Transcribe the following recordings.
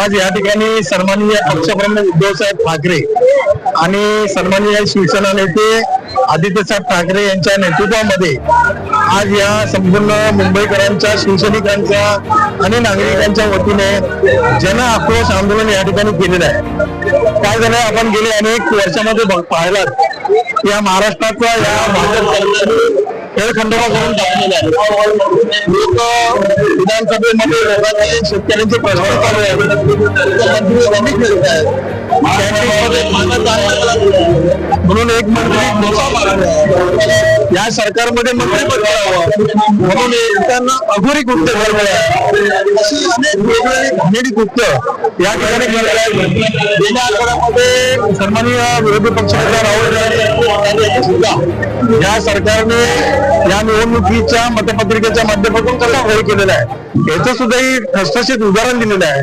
आज या ठिकाणी सन्माननीय पक्षप्रमुख उद्धवसाहेब ठाकरे आणि सन्माननीय शिवसेना नेते आदित्यसाहेब ठाकरे यांच्या नेतृत्वामध्ये आज या संपूर्ण मुंबईकरांच्या शिवसैनिकांच्या आणि नागरिकांच्या वतीने जन आक्रोश आंदोलन या ठिकाणी केलेलं आहे. काय झालं? आपण गेले अनेक वर्षामध्ये बघ- पाहिलात या महाराष्ट्राचा या भाजप खेळखंडोबा करून टाकलेला आहे. लोक विधानसभेमध्ये शेतकऱ्यांचे प्रश्न चालू आहेत. म्हणून एक मंत्री या सरकारमध्ये मंत्री पद करावं. म्हणून त्यांना अघोरी गुप्त घडवलं गुप्त या ठिकाणी घडलेली आहेत. गेल्या आठवड्यामध्ये सन्माननीय विरोधी पक्षनेता राहुल सुद्धा या सरकारने या निवडणुकीच्या मतपत्रिकेच्या माध्यमातून कसा होळी केलेला आहे. याचं सुद्धा ही ठसठशीत उदाहरण दिलेलं आहे.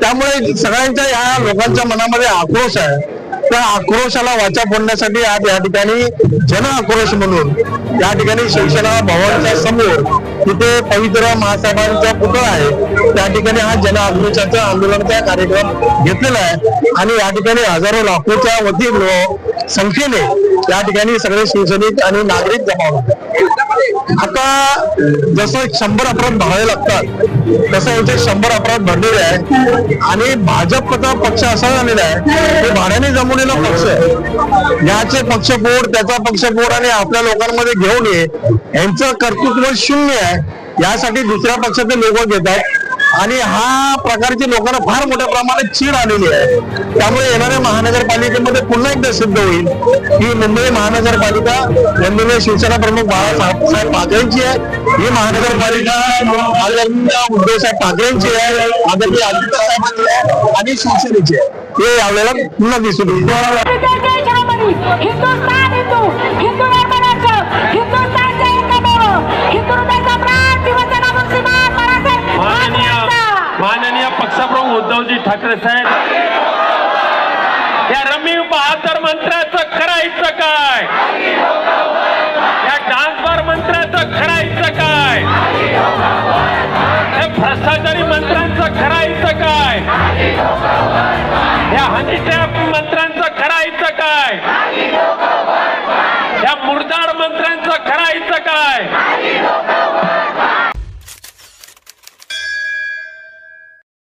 त्यामुळे सगळ्यांच्या या लोकांच्या मनामध्ये आक्रोश आहे. त्या आक्रोशाला वाचा फोडण्यासाठी आज या ठिकाणी जन आक्रोश म्हणून या ठिकाणी शिवसेना भवनच्या समोर तिथे पवित्र महासाहेबांचा पुतळा आहे. त्या ठिकाणी हा जन आक्रोशाचा आंदोलनाचा कार्यक्रम घेतलेला आहे. आणि या ठिकाणी हजारो लाखोच्या वतीनं संख्येने या ठिकाणी सगळे शिवसैनिक आणि नागरिक जमा होते आता जसं शंभर अपराध भरावे लागतात तसं यांचे शंभर अपराध भरलेले आहे आणि भाजपचा पक्ष असा झालेला आहे की भाड्याने जमवलेला पक्ष आहे. याचे बोर्ड त्याचा पक्ष पक्षपोट आणि आपल्या लोकांमध्ये घेऊन ये यांचं कर्तृत्व शून्य आहे. यासाठी दुसऱ्या पक्षाचे लोक घेतात आणि हा प्रकारची लोकांना फार मोठ्या प्रमाणात चीड आलेली आहे. त्यामुळे येणाऱ्या महानगरपालिकेमध्ये पुन्हा एकदा सिद्ध होईल ही मुंबई महानगरपालिका मुंबई शिवसेना प्रमुख बाळासाहेब साहेब ठाकरेंची आहे. ही महानगरपालिका उद्धव साहेब ठाकरेंची आहे. आदरणीय आदित्यसाहेबांची आहे. आणि शिवसेनेची आहे. हे यावेळेला पुन्हा दिसून येईल. ठाकरे साहेब. या रमी बहादर मंत्र्याचं करायचं काय? या डान्सबार मंत्र्याचं करायचं काय? या भ्रष्टाचारी मंत्र्यांचं करायचं काय? या हनीच्या